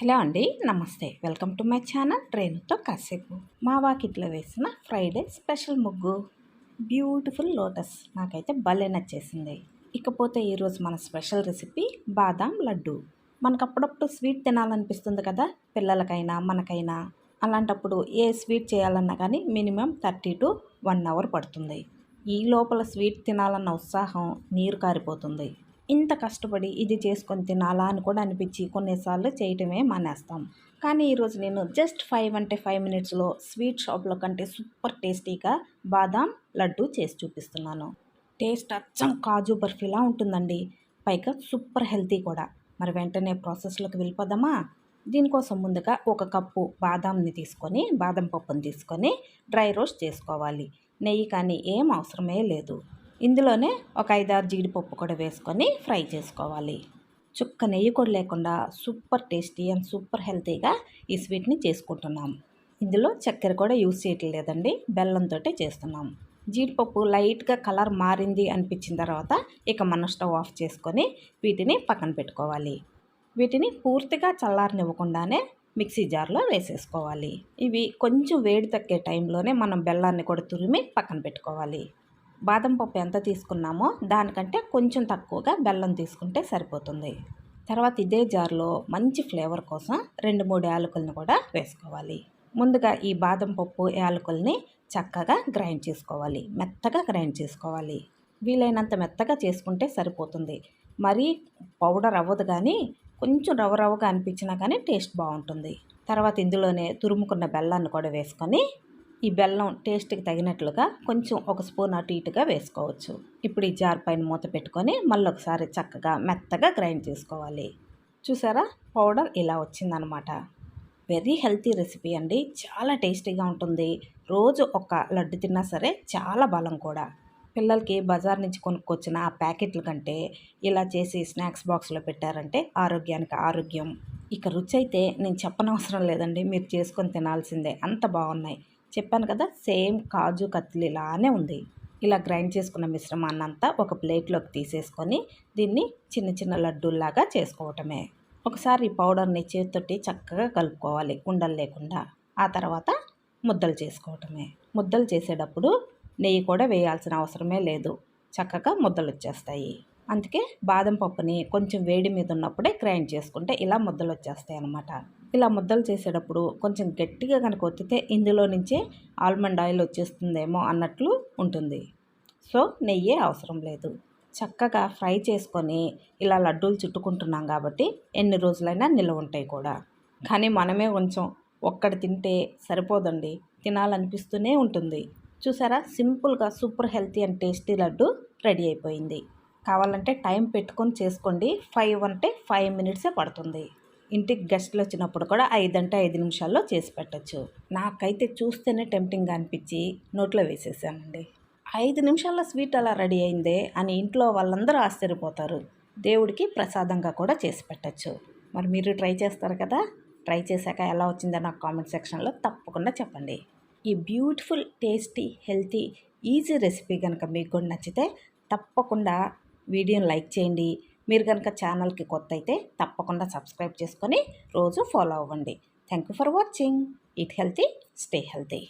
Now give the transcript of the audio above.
Hello అండి నమస్తే. Welcome to my channel ట్రైన్తో కాసేపు. మా వాకిట్లో వేసిన ఫ్రైడే స్పెషల్ ముగ్గు. Beautiful lotus. నాకైతే భలే నచ్చేసింది. ఇకపోతే ఈరోజు మన స్పెషల్ రెసిపీ బాదాం లడ్డు. మనకు అప్పుడప్పుడు స్వీట్ తినాలనిపిస్తుంది కదా పిల్లలకైనా మనకైనా. అలాంటప్పుడు ఏ స్వీట్ చేయాలన్నా కానీ minimum thirty to one hour పడుతుంది. ఈ లోపల స్వీట్ తినాలన్న ఉత్సాహం నీరు కారిపోతుంది. ఇంత కష్టపడి ఇది చేసుకొని తినాలా అని కూడా అనిపించి కొన్నిసార్లు చేయటమే మానేస్తాం. కానీ ఈరోజు నేను జస్ట్ ఫైవ్ అంటే ఫైవ్ మినిట్స్లో స్వీట్ షాప్లో కంటే సూపర్ టేస్టీగా బాదాం లడ్డు చేసి చూపిస్తున్నాను. టేస్ట్ అచ్చం కాజు బర్ఫీలా ఉంటుందండి. పైగా సూపర్ హెల్తీ కూడా. మరి వెంటనే ప్రాసెస్లోకి వెళ్ళిపోదామా? దీనికోసం ముందుగా ఒక కప్పు బాదాంని తీసుకొని బాదం పప్పుని తీసుకొని డ్రై రోస్ట్ చేసుకోవాలి. నెయ్యి కానీ ఏం అవసరమే లేదు. ఇందులోనే ఒక ఐదారు జీడిపప్పు కూడా వేసుకొని ఫ్రై చేసుకోవాలి. చుక్క నెయ్యి కూడా లేకుండా సూపర్ టేస్టీ అండ్ సూపర్ హెల్తీగా ఈ స్వీట్ని చేసుకుంటున్నాం. ఇందులో చక్కెర కూడా యూస్ చేయట్లేదండి బెల్లంతో చేస్తున్నాం. జీడిపప్పు లైట్గా కలర్ మారింది అనిపించిన తర్వాత ఇక మన స్టవ్ ఆఫ్ చేసుకొని వీటిని పక్కన పెట్టుకోవాలి. వీటిని పూర్తిగా చల్లారనివ్వకుండానే మిక్సీ జార్లో వేసేసుకోవాలి. ఇవి కొంచెం వేడి తగ్గే టైంలోనే మనం బెల్లాన్ని కూడా తురిమి పక్కన పెట్టుకోవాలి. బాదం పప్పు ఎంత తీసుకున్నామో దానికంటే కొంచెం తక్కువగా బెల్లం తీసుకుంటే సరిపోతుంది. తర్వాత ఇదే జార్లో మంచి ఫ్లేవర్ కోసం రెండు మూడు యాలకులను కూడా వేసుకోవాలి. ముందుగా ఈ బాదం పప్పు యాలకుల్ని చక్కగా గ్రైండ్ చేసుకోవాలి. మెత్తగా గ్రైండ్ చేసుకోవాలి. వీలైనంత మెత్తగా చేసుకుంటే సరిపోతుంది. మరీ పౌడర్ అవ్వదు కానీ కొంచెం రవ్వ రవ్వగా అనిపించినా కానీ టేస్ట్ బాగుంటుంది. తర్వాత ఇందులోనే తురుముకున్న బెల్లాన్ని కూడా వేసుకొని ఈ బెల్లం టేస్ట్కి తగినట్లుగా కొంచెం ఒక స్పూన్ అటు ఇటుగా వేసుకోవచ్చు. ఇప్పుడు ఈ జార్ పైన మూత పెట్టుకొని మళ్ళీ ఒకసారి చక్కగా మెత్తగా గ్రైండ్ చేసుకోవాలి. చూసారా? పౌడర్ ఇలా వచ్చిందనమాట. వెరీ హెల్తీ రెసిపీ అండి. చాలా టేస్టీగా ఉంటుంది. రోజు ఒక లడ్డు తిన్నా సరే చాలా బలం కూడా. పిల్లలకి బజార్ నుంచి కొనుక్కొచ్చిన ఆ ప్యాకెట్ల కంటే ఇలా చేసి స్నాక్స్ బాక్స్లో పెట్టారంటే ఆరోగ్యానికి ఆరోగ్యం. ఇక రుచి అయితే నేను చెప్పనవసరం లేదండి. మీరు చేసుకొని తినాల్సిందే. అంత బాగున్నాయి. చెప్పాను కదా సేమ్ కాజు కత్తిలిలానే ఉంది. ఇలా గ్రైండ్ చేసుకున్న మిశ్రమాన్ని అంతా ఒక ప్లేట్లోకి తీసేసుకొని దీన్ని చిన్న చిన్న లడ్డూల్లాగా చేసుకోవటమే. ఒకసారి ఈ పౌడర్ని చేతితోటి చక్కగా కలుపుకోవాలి ఉండలు లేకుండా. ఆ తర్వాత ముద్దలు చేసుకోవటమే. ముద్దలు చేసేటప్పుడు నెయ్యి కూడా వేయాల్సిన అవసరమే లేదు. చక్కగా ముద్దలు వచ్చేస్తాయి. అందుకే బాదం పప్పుని కొంచెం వేడి మీద ఉన్నప్పుడే గ్రైండ్ చేసుకుంటే ఇలా ముద్దలు వచ్చేస్తాయి అన్నమాట ఇలా ముద్దలు చేసేటప్పుడు కొంచెం గట్టిగా కనుక ఒత్తితే ఇందులో నుంచే ఆల్మండ్ ఆయిల్ వచ్చేస్తుందేమో అన్నట్లు ఉంటుంది. సో నెయ్యే అవసరం లేదు. చక్కగా ఫ్రై చేసుకొని ఇలా లడ్డూలు చుట్టుకుంటున్నాం కాబట్టి ఎన్ని రోజులైనా నిల్వ ఉంటాయి కూడా. కానీ మనమే కొంచెం ఒక్కటి తింటే సరిపోదండి. తినాలనిపిస్తూనే ఉంటుంది. చూసారా? సింపుల్గా super healthy and tasty laddu ready అయిపోయింది. కావాలంటే టైం పెట్టుకొని చేసుకోండి. ఫైవ్ అంటే ఫైవ్ మినిట్సే పడుతుంది. ఇంటికి గెస్ట్లు వచ్చినప్పుడు కూడా ఐదంట ఐదు నిమిషాల్లో చేసి పెట్టచ్చు. నాకైతే చూస్తేనే టెంప్టింగ్గా అనిపించి నోట్లో వేసేసానండి. ఐదు నిమిషాల్లో స్వీట్ అలా రెడీ అయిందే అని ఇంట్లో వాళ్ళందరూ ఆశ్చర్యపోతారు. దేవుడికి ప్రసాదంగా కూడా చేసి పెట్టచ్చు. మరి మీరు ట్రై చేస్తారు కదా? ట్రై చేశాక ఎలా వచ్చిందో నాకు కామెంట్ సెక్షన్లో తప్పకుండా చెప్పండి. ఈ beautiful tasty healthy easy recipe కనుక మీకు కూడా నచ్చితే తప్పకుండా వీడియోని లైక్ చేయండి. మీరు కనుక ఛానల్కి కొత్త అయితే తప్పకుండా సబ్స్క్రైబ్ చేసుకొని రోజు ఫాలో అవ్వండి. Thank you for watching. Eat healthy stay healthy.